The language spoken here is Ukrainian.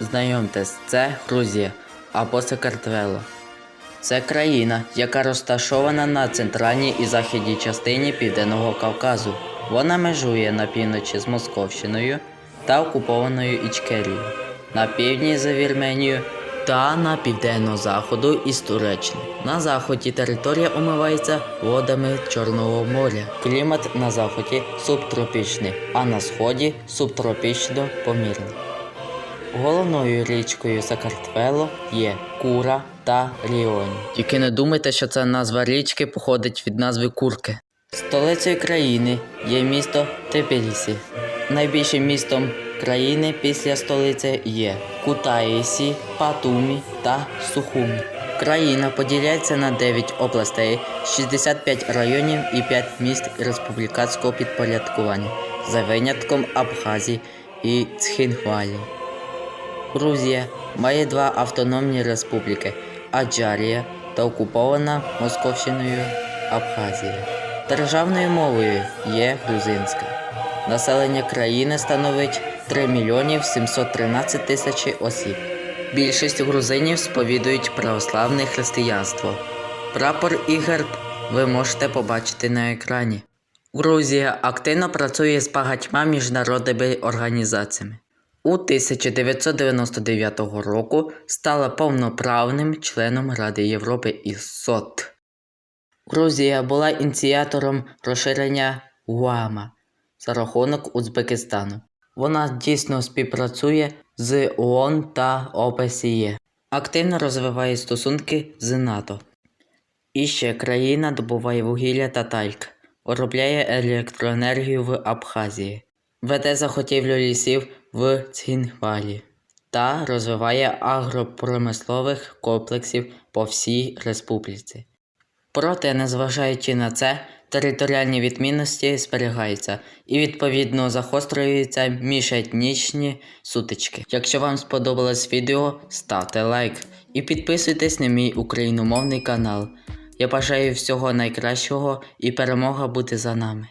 Знайомтесь, це Грузія або Сакартвело. Це країна, яка розташована на центральній і західній частині Південного Кавказу. Вона межує на півночі з Московщиною та окупованою Ічкерією, на півдні з Вірменією та на південно-заходу із Туреччини. На заході територія омивається водами Чорного моря. Клімат на заході субтропічний, а на сході субтропічно помірний. Головною річкою Сакартвело є Кура та Ріоні. Тільки не думайте, що ця назва річки походить від назви курки. Столицею країни є місто Тбілісі. Найбільшим містом країни після столиці є Кутаїсі, Патумі та Сухумі. Країна поділяється на 9 областей, 65 районів і 5 міст республіканського підпорядкування, за винятком Абхазії і Цхінвалі. Грузія має два автономні республіки Аджарія та окупована Московщиною Абхазія. Державною мовою є грузинська. Населення країни становить 3 мільйонів 713 тисяч осіб. Більшість грузинів сповідують православне християнство. Прапор і герб ви можете побачити на екрані. Грузія активно працює з багатьма міжнародними організаціями. У 1999 року стала повноправним членом Ради Європи і СОТ. Грузія була ініціатором розширення ГУАМа за рахунок Узбекистану. Вона дійсно співпрацює з ООН та ОБСЄ, активно розвиває стосунки з НАТО. І ще країна добуває вугілля та тальк, виробляє електроенергію в Абхазії, веде захотівлю лісів в Цхінвалі та розвиває агропромислових комплексів по всій республіці. Проте, незважаючи на це, територіальні відмінності зберігаються і відповідно загострюються міжетнічні сутички. Якщо вам сподобалось відео, ставте лайк і підписуйтесь на мій україномовний канал. Я бажаю всього найкращого і перемога буде за нами.